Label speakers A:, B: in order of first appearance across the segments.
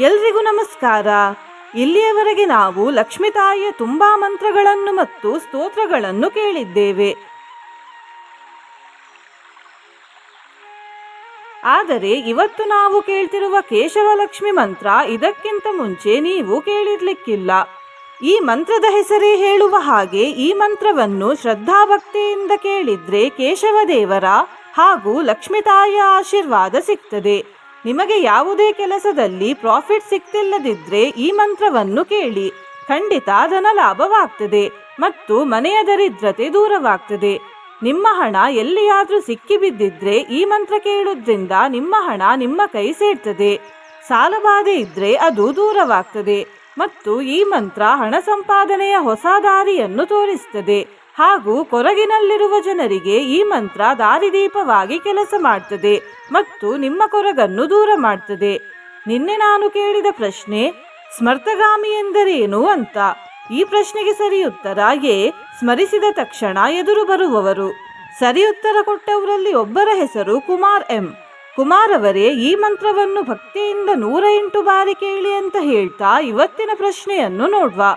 A: ಎಲ್ರಿಗೂ ನಮಸ್ಕಾರ. ಇಲ್ಲಿಯವರೆಗೆ ನಾವು ಲಕ್ಷ್ಮೀ ತಾಯಿಯ ತುಂಬಾ ಮಂತ್ರಗಳನ್ನು ಮತ್ತು ಸ್ತೋತ್ರಗಳನ್ನು ಕೇಳಿದ್ದೇವೆ. ಆದರೆ ಇವತ್ತು ನಾವು ಕೇಳ್ತಿರುವ ಕೇಶವಲಕ್ಷ್ಮಿ ಮಂತ್ರ ಇದಕ್ಕಿಂತ ಮುಂಚೆ ನೀವು ಕೇಳಿರ್ಲಿಕ್ಕಿಲ್ಲ. ಈ ಮಂತ್ರದ ಹೆಸರೇ ಹೇಳುವ ಹಾಗೆ ಈ ಮಂತ್ರವನ್ನು ಶ್ರದ್ಧಾಭಕ್ತಿಯಿಂದ ಕೇಳಿದ್ರೆ ಕೇಶವ ದೇವರ ಹಾಗೂ ಲಕ್ಷ್ಮೀ ತಾಯಿಯ ಆಶೀರ್ವಾದ ಸಿಗ್ತದೆ. ನಿಮಗೆ ಯಾವುದೇ ಕೆಲಸದಲ್ಲಿ ಪ್ರಾಫಿಟ್ ಸಿಕ್ತಿಲ್ಲದಿದ್ರೆ ಈ ಮಂತ್ರವನ್ನು ಕೇಳಿ. ಖಂಡಿತ ಧನ ಲಾಭವಾಗ್ತದೆ ಮತ್ತು ಮನೆಯ ದರಿದ್ರತೆ ದೂರವಾಗ್ತದೆ. ನಿಮ್ಮ ಹಣ ಎಲ್ಲಿಯಾದರೂ ಸಿಕ್ಕಿಬಿದ್ದಿದ್ರೆ ಈ ಮಂತ್ರ ಕೇಳುದ್ರಿಂದ ನಿಮ್ಮ ಹಣ ನಿಮ್ಮ ಕೈ ಸೇರ್ತದೆ. ಸಾಲಬಾಧೆ ಇದ್ರೆ ಅದು ದೂರವಾಗ್ತದೆ ಮತ್ತು ಈ ಮಂತ್ರ ಹಣ ಸಂಪಾದನೆಯ ಹೊಸ ದಾರಿಯನ್ನು ತೋರಿಸ್ತದೆ. ಹಾಗೂ ಕೊರಗಿನಲ್ಲಿರುವ ಜನರಿಗೆ ಈ ಮಂತ್ರ ದಾರಿದೀಪವಾಗಿ ಕೆಲಸ ಮಾಡ್ತದೆ ಮತ್ತು ನಿಮ್ಮ ಕೊರಗನ್ನು ದೂರ ಮಾಡ್ತದೆ. ನಿನ್ನೆ ನಾನು ಕೇಳಿದ ಪ್ರಶ್ನೆ, ಸ್ಮರ್ತಗಾಮಿ ಎಂದರೇನು ಅಂತ? ಈ ಪ್ರಶ್ನೆಗೆ ಸರಿ ಉತ್ತರ ಎ, ಸ್ಮರಿಸಿದ ತಕ್ಷಣ ಎದುರು ಬರುವವರು. ಸರಿ ಉತ್ತರ ಕೊಟ್ಟವರಲ್ಲಿ ಒಬ್ಬರ ಹೆಸರು ಕುಮಾರ್ ಎಂ. ಕುಮಾರ್ ಅವರೇ, ಈ ಮಂತ್ರವನ್ನು ಭಕ್ತಿಯಿಂದ ನೂರ ಎಂಟು ಬಾರಿ ಕೇಳಿ ಅಂತ ಹೇಳ್ತಾ ಇವತ್ತಿನ ಪ್ರಶ್ನೆಯನ್ನು ನೋಡ್ವಾ.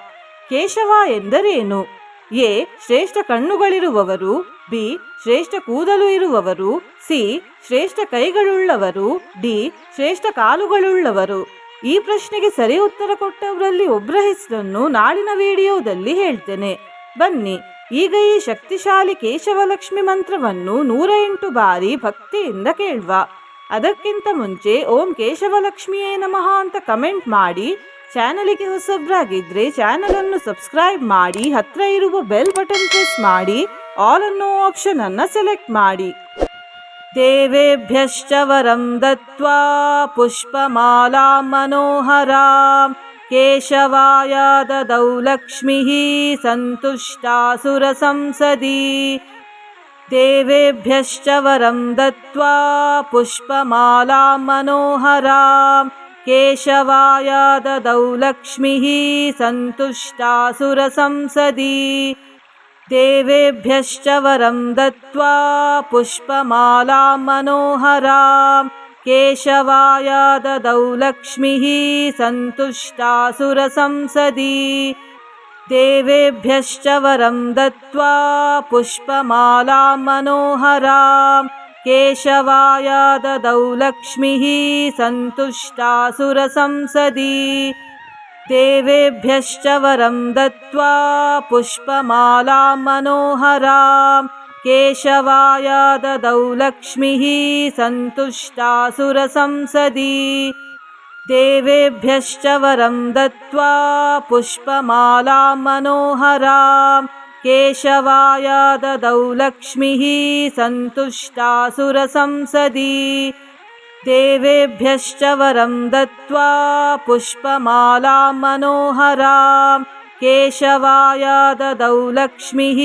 A: ಕೇಶವ ಎಂದರೇನು? ಎ, ಶ್ರೇಷ್ಠ ಕಣ್ಣುಗಳಿರುವವರು, ಬಿ, ಶ್ರೇಷ್ಠ ಕೂದಲು ಇರುವವರು, ಸಿ, ಶ್ರೇಷ್ಠ ಕೈಗಳುಳ್ಳವರು, ಡಿ, ಶ್ರೇಷ್ಠ ಕಾಲುಗಳುಳ್ಳವರು. ಈ ಪ್ರಶ್ನೆಗೆ ಸರಿ ಉತ್ತರ ಕೊಟ್ಟವರಲ್ಲಿ ಒಬ್ಬರ ಹೆಸರನ್ನು ನಾಳಿನ ವಿಡಿಯೋದಲ್ಲಿ ಹೇಳ್ತೇನೆ. ಬನ್ನಿ, ಈಗ ಈ ಶಕ್ತಿಶಾಲಿ ಕೇಶವಲಕ್ಷ್ಮಿ ಮಂತ್ರವನ್ನು ನೂರ ಎಂಟು ಬಾರಿ ಭಕ್ತಿಯಿಂದ ಕೇಳುವ. ಅದಕ್ಕಿಂತ ಮುಂಚೆ ಓಂ ಕೇಶವಲಕ್ಷ್ಮಿಯೇ ನಮಃ ಅಂತ ಕಮೆಂಟ್ ಮಾಡಿ ಚಾನಲಿಗೆ ಹೊಸಬ್ರಾಗಿದ್ರೆ ಚಾನಲ್ ಅನ್ನು ಸಬ್ಸ್ಕ್ರೈಬ್ ಮಾಡಿ, ಹತ್ರ ಇರುವ ಬೆಲ್ ಬಟನ್ ಪ್ರೆಸ್ ಮಾಡಿ, ಆಲ್ ಅನ್ನೋ ಆಪ್ಷನ್ ಅನ್ನು ಸೆಲೆಕ್ಟ್ ಮಾಡಿ. ದೇವೇಭ್ಯಶ್ಚ ವರಂ ದತ್ವಾ ಪುಷ್ಪಮಾಲಾ ಮನೋಹರಾ ಕೇಶವಾಯ ದದೌ ಲಕ್ಷ್ಮೀ ಸಂತುಷ್ಟಾ ಸುರಸಂಸದಿ ದೇವೇಭ್ಯಶ್ಚ ವರಂ ದತ್ವಾ ಪುಷ್ಪಮಾಲಾ ಮನೋಹರಾ केशवाय ददौ लक्ष्मीः सन्तुष्टा सुरसंसदि देवेभ्यश्च वरं दत्त्वा पुष्पमालां मनोहरां केशवाय ददौ लक्ष्मीः सन्तुष्टा सुरसंसदि देवेभ्यश्च वरं दत्त्वा पुष्पमालां मनोहरां केशवाय ददौ लक्ष्मीः सन्तुष्टा सुरसंसदि देवेभ्यश्च वरं दत्त्वा पुष्पमालां मनोहरां। केशवाय ददौ लक्ष्मीः सन्तुष्टा सुरसंसदि देवेभ्यश्च वरं दत्त्वा पुष्पमालां मनोहरां केशवाय ददौ लक्ष्मीः सन्तुष्टा सुरसंसदि देवेभ्यश्च वरं दत्त्वा पुष्पमालां मनोहरां। केशवाय ददौ लक्ष्मीः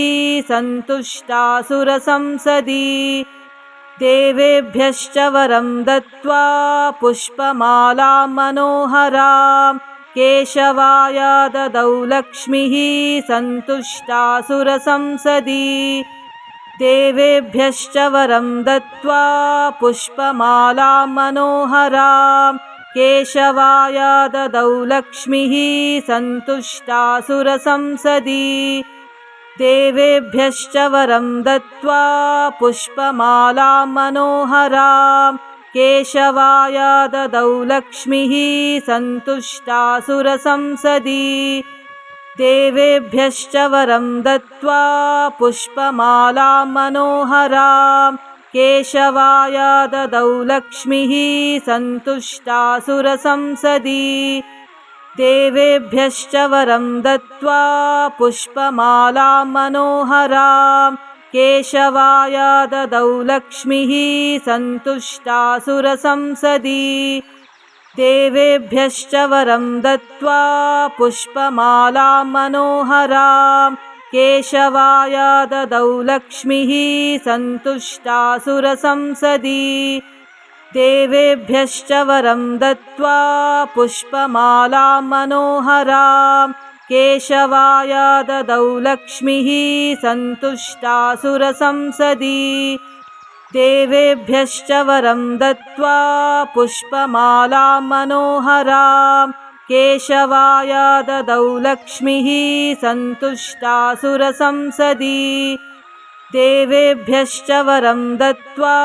A: सन्तुष्टा सुरसंसदि देवेभ्यश्च वरं दत्त्वा पुष्पमालां मनोहरां केशवाय ददौ लक्ष्मीः सन्तुष्टा सुरसंसदि देवेभ्यश्च वरं दत्त्वा पुष्पमालां मनोहरां केशवाय ददौ लक्ष्मीः सन्तुष्टा सुरसंसदि देवेभ्यश्च वरं दत्त्वा पुष्पमालां मनोहरां केशवाय ददौ लक्ष्मीः सन्तुष्टा सुरसंसदि देवेभ्यश्च वरं दत्त्वा पुष्पमालां मनोहरां। केशवाय ददौ लक्ष्मीः सन्तुष्टा सुरसंसदि देवेभ्यश्च वरं दत्त्वा पुष्पमालां मनोहरां केशवाय ददौ लक्ष्मीः सन्तुष्टा सुरसंसदि देवेभ्यश्च वरं दत्त्वा पुष्पमालां मनोहरां। केशवाय ददौ लक्ष्मीः सन्तुष्टा सुरसंसदि देवेभ्यश्च वरं दत्त्वा पुष्पमालां मनोहरां केशवाय ददौ लक्ष्मीः सन्तुष्टा सुरसंसदि देवेभ्यश्च वरं दत्त्वा पुष्पमालां मनोहरां। केशवाय ददौ लक्ष्मीः सन्तुष्टासुरसंसदि। देवेभ्यश्च वरं दत्त्वा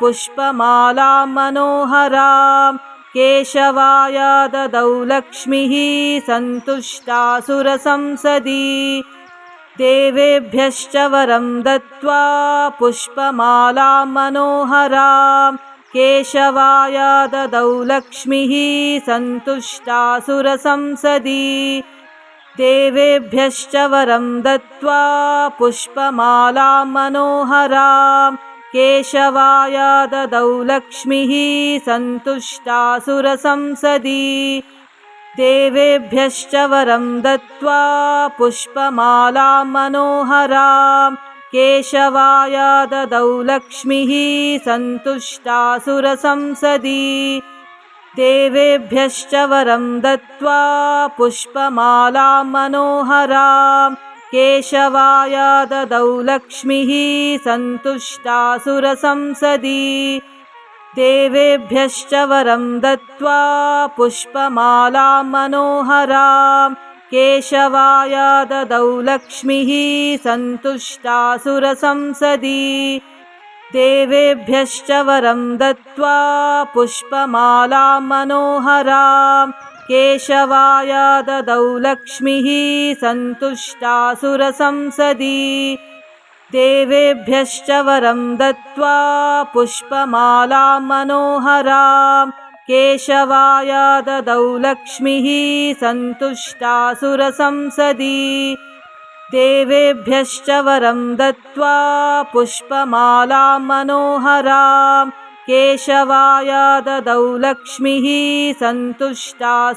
A: पुष्पमालां मनोहरां केशवाय ददौ लक्ष्मीः सन्तुष्टासुरसंसदि। देवेभ्यश्च वरं दत्त्वा पुष्पमालां मनोहरां। केशवाय ददौ लक्ष्मीः सन्तुष्टासुरसंसदि। देवेभ्यश्च वरं दत्त्वा पुष्पमालां मनोहरां केशवाय ददौ लक्ष्मीः सन्तुष्टासुरसंसदि। देवेभ्यश्च वरं दत्त्वा पुष्पमालां मनोहरां। केशवाय ददौ लक्ष्मीः सन्तुष्टासुरसंसदि। देवेभ्यश्च वरं दत्त्वा पुष्पमालां मनोहरां केशवाय ददौ लक्ष्मीः सन्तुष्टासुरसंसदि। देवेभ्यश्च वरं दत्त्वा पुष्पमालां मनोहरां। केशवाय ददौ लक्ष्मीः सन्तुष्टासुरसंसदि। देवेभ्यश्च वरं दत्त्वा पुष्पमालां मनोहरां केशवाय ददौ लक्ष्मीः सन्तुष्टासुरसंसदि। देवेभ्यश्च वरं दत्त्वा पुष्पमालां मनोहरां केशवाय ददौ लक्ष्मीः सन्तुष्टासुरसंसदि। देवेभ्यश्च वरं दत्त्वा पुष्पमालां मनोहरां केशवाय ददौ लक्ष्मीः सन्तुष्टासुरसंसदि।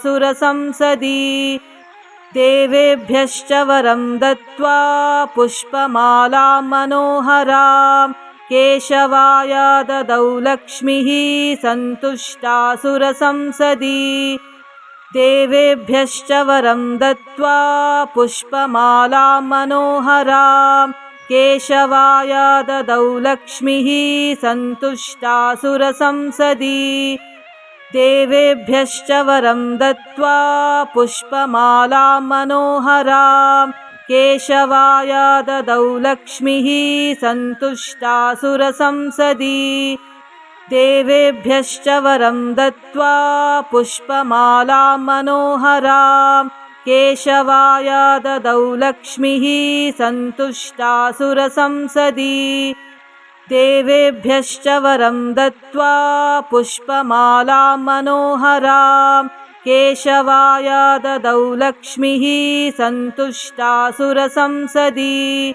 A: देवेभ्यश्च वरं दत्त्वा पुष्पमालां मनोहरां केशवाय ददौ लक्ष्मीः सन्तुष्टासुरसंसदि। देवेभ्यश्च वरं दत्त्वा पुष्पमालां मनोहरां केशवाय ददौ लक्ष्मीः सन्तुष्टासुरसंसदि। देवेभ्यश्च वरं दत्त्वा पुष्पमालां मनोहरां। केशवाय ददौ लक्ष्मीः सन्तुष्टासुरसंसदि। देवेभ्यश्च वरं दत्त्वा पुष्पमालां मनोहरां केशवाय ददौ लक्ष्मीः सन्तुष्टासुरसंसदि। देवेभ्यश्च वरं दत्त्वा पुष्पमालां मनोहरां। केशवाय ददौ लक्ष्मीः सन्तुष्टासुरसंसदि।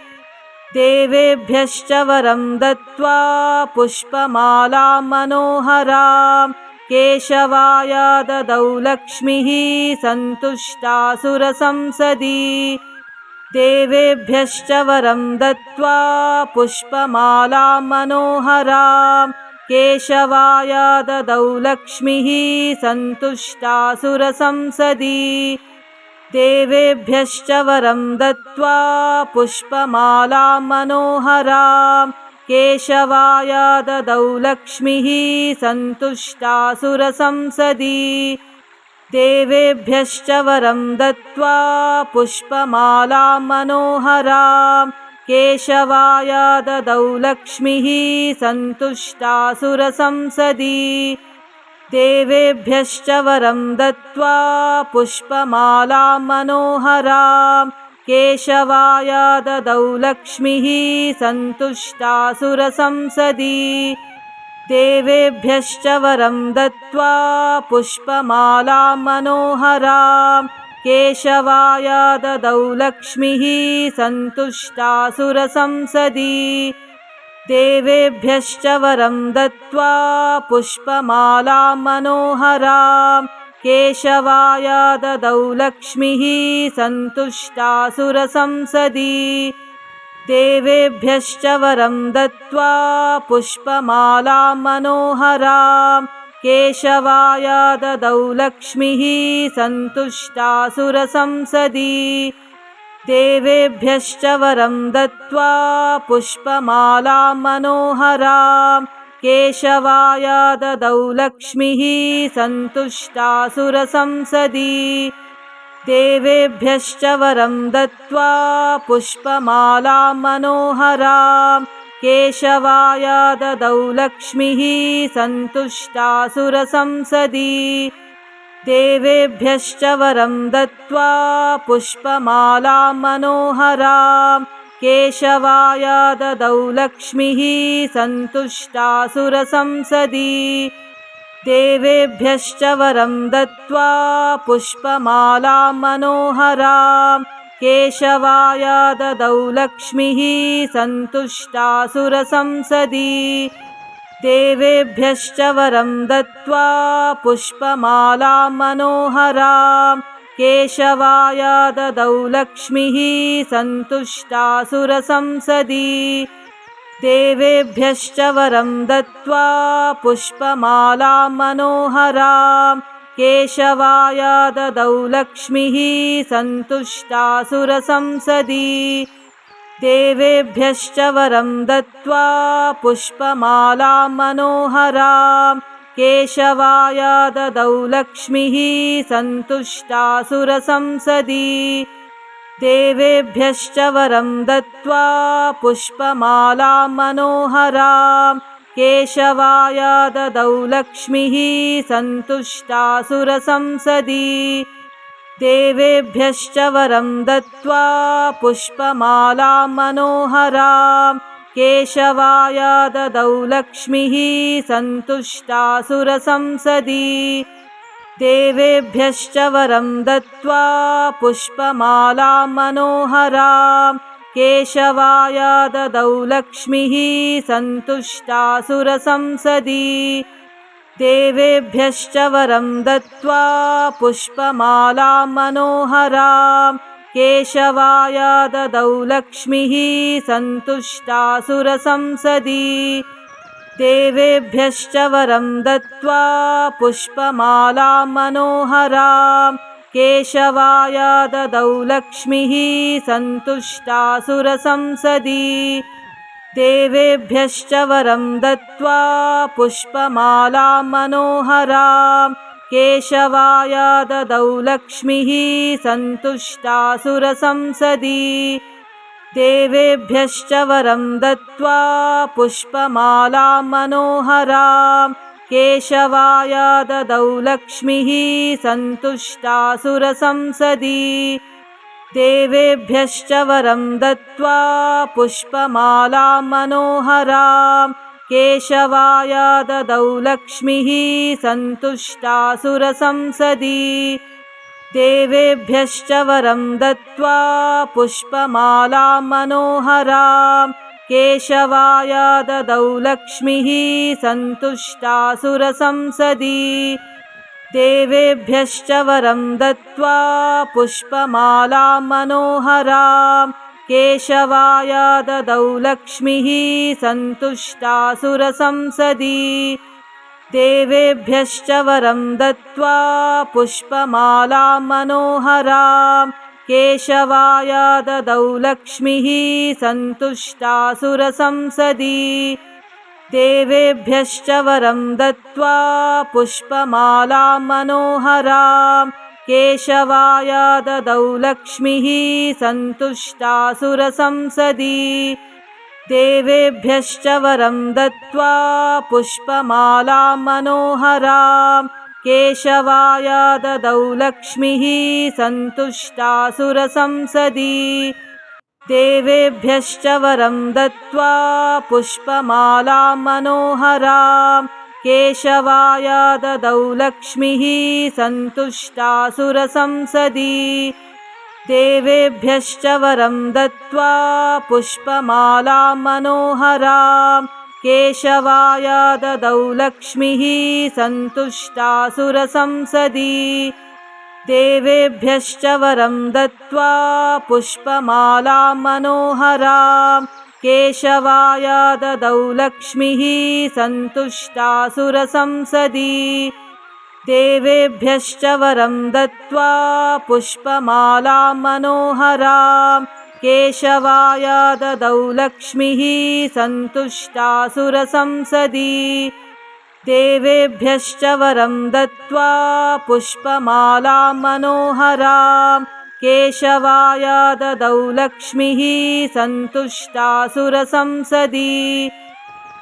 A: देवेभ्यश्च वरं दत्त्वा पुष्पमालां मनोहरां केशवाय ददौ लक्ष्मीः सन्तुष्टासुरसंसदि। देवेभ्यश्च वरं दत्त्वा पुष्पमालां मनोहरां। केशवाय ददौ लक्ष्मीः सन्तुष्टासुरसंसदि। देवेभ्यश्च वरं दत्त्वा पुष्पमालां मनोहरां केशवाय ददौ लक्ष्मीः सन्तुष्टासुरसंसदि। देवेभ्यश्च वरं दत्त्वा पुष्पमालां मनोहरां। केशवाय ददौ लक्ष्मीः सन्तुष्टासुरसंसदि। देवेभ्यश्च वरं दत्त्वा पुष्पमालां मनोहरां केशवाय ददौ लक्ष्मीः सन्तुष्टासुरसंसदि। देवेभ्यश्च वरं दत्त्वा पुष्पमालां मनोहरां केशवाय ददौ लक्ष्मीः सन्तुष्टासुरसंसदि। देवेभ्यश्च वरं दत्त्वा पुष्पमालां मनोहरां केशवाय ददौ लक्ष्मीः सन्तुष्टासुरसंसदि। देवेभ्यश्च वरं दत्त्वा पुष्पमालां मनोहरां। केशवाय ददौ लक्ष्मीः सन्तुष्टासुरसंसदि। देवेभ्यश्च वरं दत्त्वा पुष्पमालां मनोहरां केशवाय ददौ लक्ष्मीः सन्तुष्टासुरसंसदि। देवेभ्यश्च वरं दत्त्वा पुष्पमालां मनोहरां। केशवाय ददौ लक्ष्मीः सन्तुष्टासुरसंसदि। देवेभ्यश्च वरं दत्त्वा पुष्पमालां मनोहरां केशवाय ददौ लक्ष्मीः सन्तुष्टासुरसंसदि। देवेभ्यश्च वरं दत्त्वा पुष्पमालां मनोहरां। केशवाय ददौ लक्ष्मीः सन्तुष्टासुरसंसदि। देवेभ्यश्च वरं दत्त्वा पुष्पमालां मनोहरां केशवाय ददौ लक्ष्मीः सन्तुष्टासुरसंसदि। देवेभ्यश्च वरं दत्त्वा पुष्पमालां मनोहरां। केशवाय ददौ लक्ष्मीः सन्तुष्टासुरसंसदि। देवेभ्यश्च वरं दत्त्वा पुष्पमालां मनोहरां केशवाय ददौ लक्ष्मीः सन्तुष्टासुरसंसदि। देवेभ्यश्च वरं दत्त्वा पुष्पमालां मनोहरां केशवाय ददौ लक्ष्मीः सन्तुष्टासुरसंसदि। देवेभ्यश्च वरं दत्त्वा पुष्पमालां मनोहरां केशवाय ददौ लक्ष्मीः सन्तुष्टासुरसंसदि। देवेभ्यश्च वरं दत्त्वा पुष्पमालां मनोहरां केशवाय ददौ लक्ष्मीः सन्तुष्टासुरसंसदि। देवेभ्यश्च वरं दत्त्वा पुष्पमालां मनोहरां केशवाय ददौ लक्ष्मीः सन्तुष्टासुरसंसदि। देवेभ्यश्च वरं दत्त्वा पुष्पमालां मनोहरां केशवाय ददौ लक्ष्मीः सन्तुष्टासुरसंसदि। देवेभ्यश्च वरं दत्त्वा पुष्पमालां मनोहरां केशवाय ददौ लक्ष्मीः सन्तुष्टासुरसंसदि। देवेभ्यश्च वरं दत्त्वा पुष्पमालां मनोहरां। केशवाय ददौ लक्ष्मीः सन्तुष्टासुरसंसदि। देवेभ्यश्च वरं दत्त्वा पुष्पमालां मनोहरां केशवाय ददौ लक्ष्मीः सन्तुष्टासुरसंसदि। देवेभ्यश्च वरं दत्त्वा पुष्पमालां मनोहरां। केशवाय ददौ लक्ष्मीः सन्तुष्टासुरसंसदि। देवेभ्यश्च वरं दत्त्वा पुष्पमालां मनोहरां केशवाय ददौ लक्ष्मीः सन्तुष्टासुरसंसदि। देवेभ्यश्च वरं दत्त्वा पुष्पमालां मनोहरां। केशवाय ददौ लक्ष्मीः सन्तुष्टासुरसंसदि। देवेभ्यश्च वरं दत्त्वा पुष्पमालां मनोहरां केशवाय ददौ लक्ष्मीः सन्तुष्टासुरसंसदि। देवेभ्यश्च वरं दत्त्वा पुष्पमालां मनोहरां केशवाय ददौ लक्ष्मीः सन्तुष्टासुरसंसदि। देवेभ्यश्च वरं दत्त्वा पुष्पमालां मनोहरां केशवाय ददौ लक्ष्मीः सन्तुष्टासुरसंसदि। देवेभ्यश्च वरं दत्त्वा पुष्पमालां मनोहरां केशवाय ददौ लक्ष्मीः सन्तुष्टासुरसंसदि। देवेभ्यश्च वरं दत्त्वा पुष्पमालां मनोहरां केशवाय ददौ लक्ष्मीः सन्तुष्टासुरसंसदि। देवेभ्यश्च वरं दत्त्वा पुष्पमालां मनोहरां। केशवाय ददौ लक्ष्मीः सन्तुष्टासुरसंसदि। देवेभ्यश्च वरं दत्त्वा पुष्पमालां मनोहरां केशवाय ददौ लक्ष्मीः सन्तुष्टासुरसंसदि।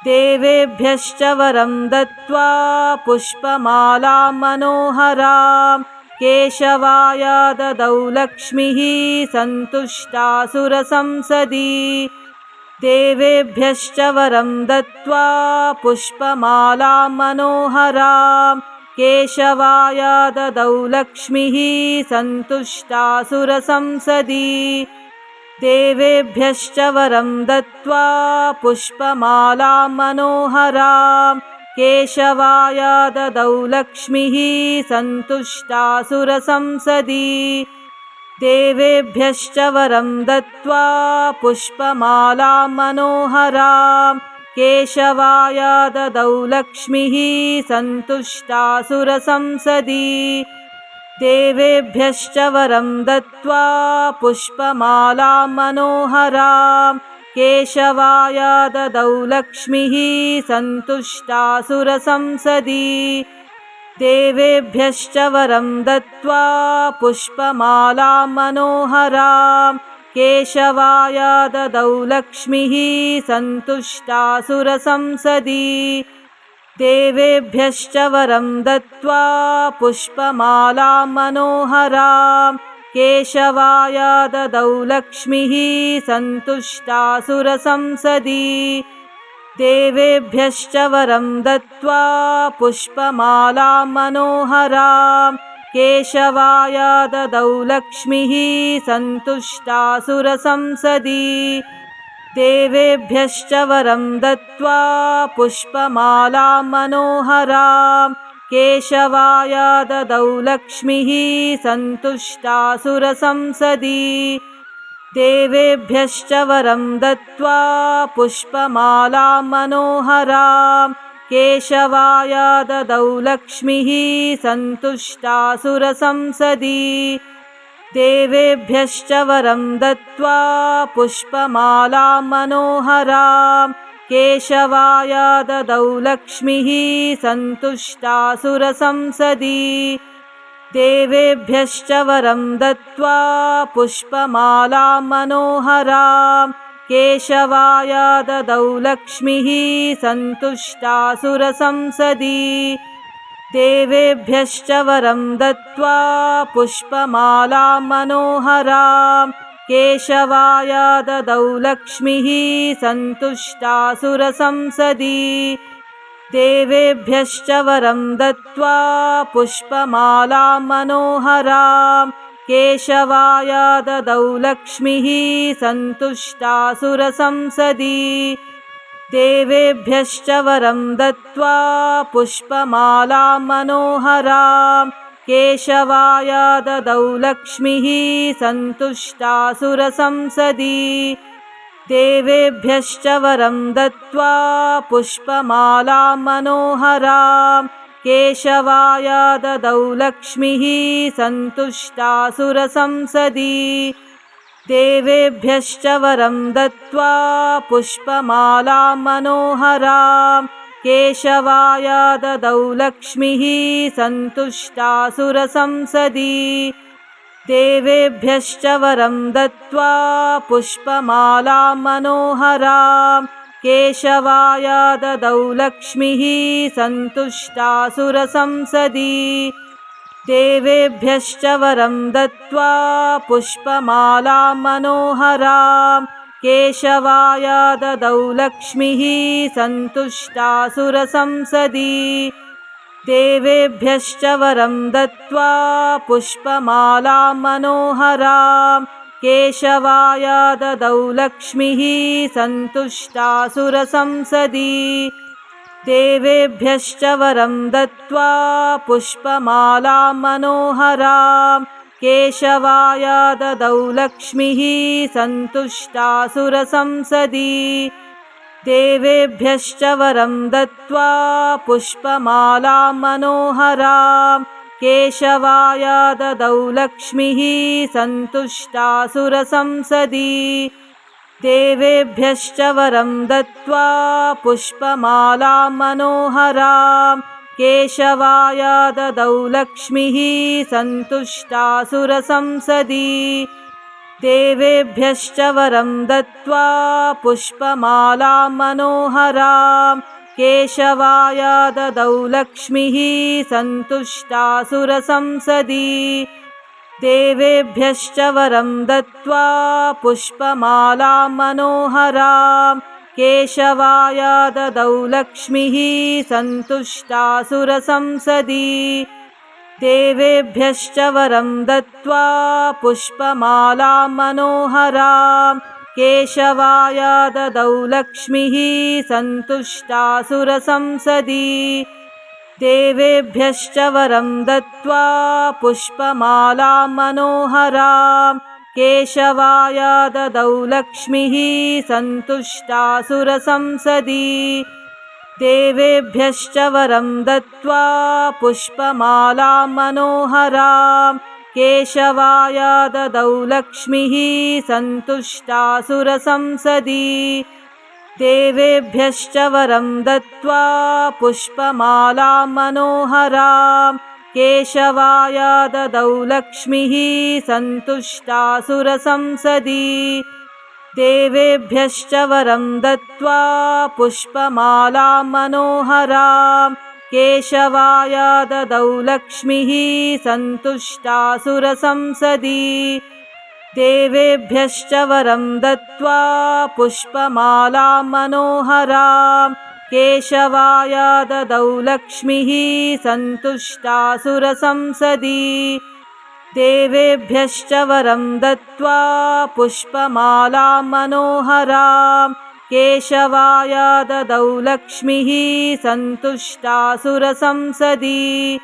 A: देवेभ्यश्च वरं दत्त्वा पुष्पमालां मनोहरां। केशवाय ददौ लक्ष्मीः सन्तुष्टासुरसंसदि। देवेभ्यश्च वरं दत्त्वा पुष्पमालां मनोहरां केशवाय ददौ लक्ष्मीः सन्तुष्टासुरसंसदि। देवेभ्यश्च वरं दत्त्वा पुष्पमालां मनोहरां। केशवाय ददौ लक्ष्मीः सन्तुष्टासुरसंसदि। देवेभ्यश्च वरं दत्त्वा पुष्पमालां मनोहरां केशवाय ददौ लक्ष्मीः सन्तुष्टासुरसंसदि। देवेभ्यश्च वरं दत्त्वा पुष्पमालां मनोहरां। केशवाय ददौ लक्ष्मीः सन्तुष्टासुरसंसदि। देवेभ्यश्च वरं दत्त्वा पुष्पमालां मनोहरां केशवाय ददौ लक्ष्मीः सन्तुष्टासुरसंसदि। देवेभ्यश्च वरं दत्त्वा पुष्पमालां मनोहरां केशवाय ददौ लक्ष्मीः सन्तुष्टासुरसंसदि। देवेभ्यश्च वरं दत्त्वा पुष्पमालां मनोहरां केशवाय ददौ लक्ष्मीः सन्तुष्टासुरसंसदि। देवेभ्यश्च वरं दत्त्वा पुष्पमालां मनोहरां। केशवाय ददौ लक्ष्मीः सन्तुष्टासुरसंसदि। देवेभ्यश्च वरं दत्त्वा पुष्पमालां मनोहरां केशवाय ददौ लक्ष्मीः सन्तुष्टासुरसंसदि। देवेभ्यश्च वरं दत्त्वा पुष्पमालां मनोहरां। केशवाय ददौ लक्ष्मीः सन्तुष्टासुरसंसदि। देवेभ्यश्च वरं दत्त्वा पुष्पमालां मनोहरां केशवाय ददौ लक्ष्मीः सन्तुष्टासुरसंसदि। देवेभ्यश्च वरं दत्त्वा पुष्पमालां मनोहरां। केशवाय ददौ लक्ष्मीः सन्तुष्टासुरसंसदि। देवेभ्यश्च वरं दत्त्वा पुष्पमालां मनोहरां केशवाय ददौ लक्ष्मीः सन्तुष्टासुरसंसदि। देवेभ्यश्च वरं दत्त्वा पुष्पमालां मनोहरां। केशवाय ददौ लक्ष्मीः सन्तुष्टासुरसंसदि। देवेभ्यश्च वरं दत्त्वा पुष्पमालां मनोहरां केशवाय ददौ लक्ष्मीः सन्तुष्टासुरसंसदि। देवेभ्यश्च वरं दत्त्वा पुष्पमालां मनोहरां केशवाय ददौ लक्ष्मीः सन्तुष्टासुरसंसदि। देवेभ्यश्च वरं दत्त्वा पुष्पमालां मनोहरां केशवाय ददौ लक्ष्मीः सन्तुष्टासुरसंसदि। देवेभ्यश्च वरं दत्त्वा पुष्पमालां मनोहरां केशवाय ददौ लक्ष्मीः सन्तुष्टासुरसंसदि। देवेभ्यश्च वरं दत्त्वा पुष्पमालां मनोहरां केशवाय ददौ लक्ष्मीः सन्तुष्टासुरसंसदि। देवेभ्यश्च वरं दत्त्वा पुष्पमालां मनोहरां। केशवाय ददौ लक्ष्मीः सन्तुष्टासुरसंसदि। देवेभ्यश्च वरं दत्त्वा पुष्पमालां मनोहरां केशवाय ददौ लक्ष्मीः सन्तुष्टासुरसंसदि। देवेभ्यश्च वरं दत्त्वा पुष्पमालां मनोहरां। केशवाय ददौ लक्ष्मीः सन्तुष्टासुरसंसदि। देवेभ्यश्च वरं दत्त्वा पुष्पमालां मनोहरां केशवाय ददौ लक्ष्मीः सन्तुष्टासुरसंसदि। देवेभ्यश्च वरं दत्त्वा पुष्पमालां मनोहरां। केशवाय ददौ लक्ष्मीः सन्तुष्टासुरसंसदि। देवेभ्यश्च वरं दत्त्वा पुष्पमालां मनोहरां केशवाय ददौ लक्ष्मीः सन्तुष्टासुरसंसदि। देवेभ्यश्च वरं दत्त्वा पुष्पमालां मनोहरां। केशवाय ददौ लक्ष्मीः सन्तुष्टासुरसंसदि। देवेभ्यश्च वरं दत्त्वा पुष्पमालां मनोहरां केशवाय ददौ लक्ष्मीः सन्तुष्टासुरसंसदि। देवेभ्यश्च वरं दत्त्वा पुष्पमालां मनोहरां। केशवाय ददौ लक्ष्मीः सन्तुष्टासुरसंसदि। देवेभ्यश्च वरं दत्त्वा पुष्पमालां मनोहरां केशवाय ददौ लक्ष्मीः सन्तुष्टासुरसंसदि। देवेभ्यश्च वरं दत्त्वा पुष्पमालां मनोहरां। केशवाय ददौ लक्ष्मीः सन्तुष्टासुरसंसदि। देवेभ्यश्च वरं दत्त्वा पुष्पमालां मनोहरां केशवाय ददौ लक्ष्मीः सन्तुष्टासुरसंसदि।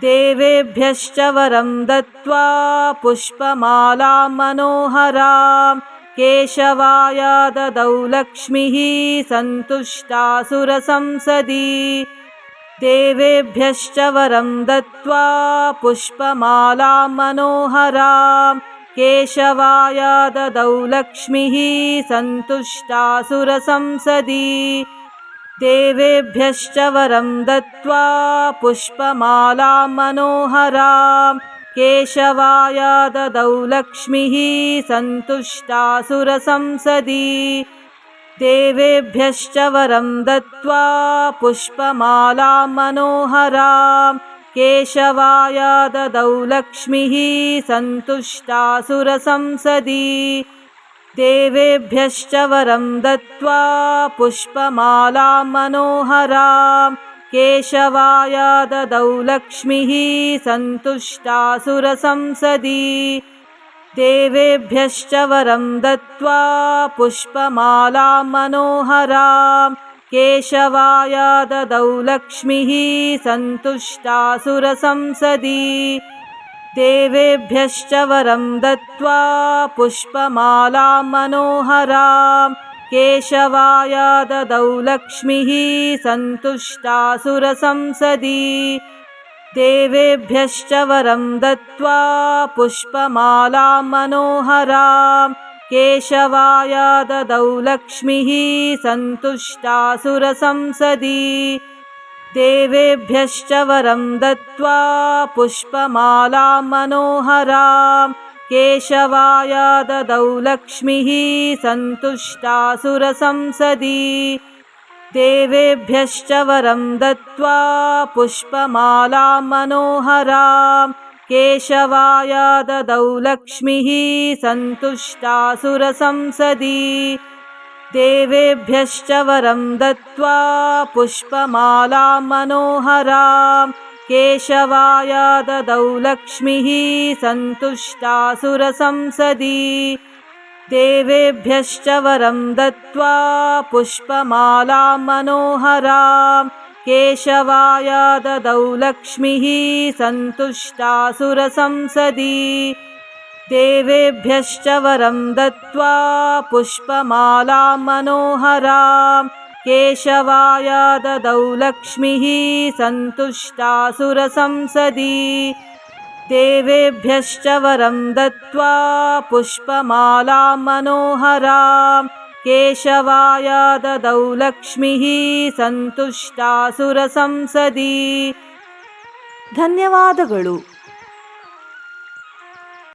A: देवेभ्यश्च वरं दत्त्वा पुष्पमालां मनोहरां। केशवाय ददौ लक्ष्मीः सन्तुष्टासुरसंसदि। देवेभ्यश्च वरं दत्त्वा पुष्पमालां मनोहरां केशवाय ददौ लक्ष्मीः सन्तुष्टासुरसंसदि। देवेभ्यश्च वरं दत्त्वा पुष्पमालां मनोहरां। केशवाय ददौ लक्ष्मीः सन्तुष्टासुरसंसदि। देवेभ्यश्च वरं दत्त्वा पुष्पमालां मनोहरां केशवाय ददौ लक्ष्मीः सन्तुष्टासुरसंसदि। देवेभ्यश्च वरं दत्त्वा पुष्पमालां मनोहरां। केशवाय ददौ लक्ष्मीः सन्तुष्टासुरसंसदि। देवेभ्यश्च वरं दत्त्वा पुष्पमालां मनोहरां केशवाय ददौ लक्ष्मीः सन्तुष्टासुरसंसदि। देवेभ्यश्च वरं दत्त्वा पुष्पमालां मनोहरां केशवाय ददौ लक्ष्मीः सन्तुष्टासुरसंसदि। देवेभ्यश्च वरं दत्त्वा पुष्पमालां मनोहरां केशवाय ददौ लक्ष्मीः सन्तुष्टासुरसंसदि। देवेभ्यश्च वरं दत्त्वा पुष्पमालां मनोहरां केशवाय ददौ लक्ष्मीः सन्तुष्टासुरसंसदि। देवेभ्यश्च वरं दत्त्वा पुष्पमालां मनोहरां केशवाय ददौ लक्ष्मीः सन्तुष्टासुरसंसदि। देवेभ्यश्च वरं दत्त्वा पुष्पमालां मनोहरां। केशवाय ददौ लक्ष्मीः सन्तुष्टासुरसंसदि। देवेभ्यश्च वरं दत्त्वा पुष्पमालां मनोहरां केशवाय ददौ लक्ष्मीः सन्तुष्टासुरसंसदि। देवेभ्यश्च वरं दत्त्वा पुष्पमालां मनोहरां। केशवाय ददौ लक्ष्मीः सन्तुष्टा सुरसंसदि देवेभ्यश्च वरं दत्त्वा पुष्पमालां मनोहरां केशवाय ददौ लक्ष्मीः सन्तुष्टा सुरसंसदि ಧನ್ಯವಾದಗಳು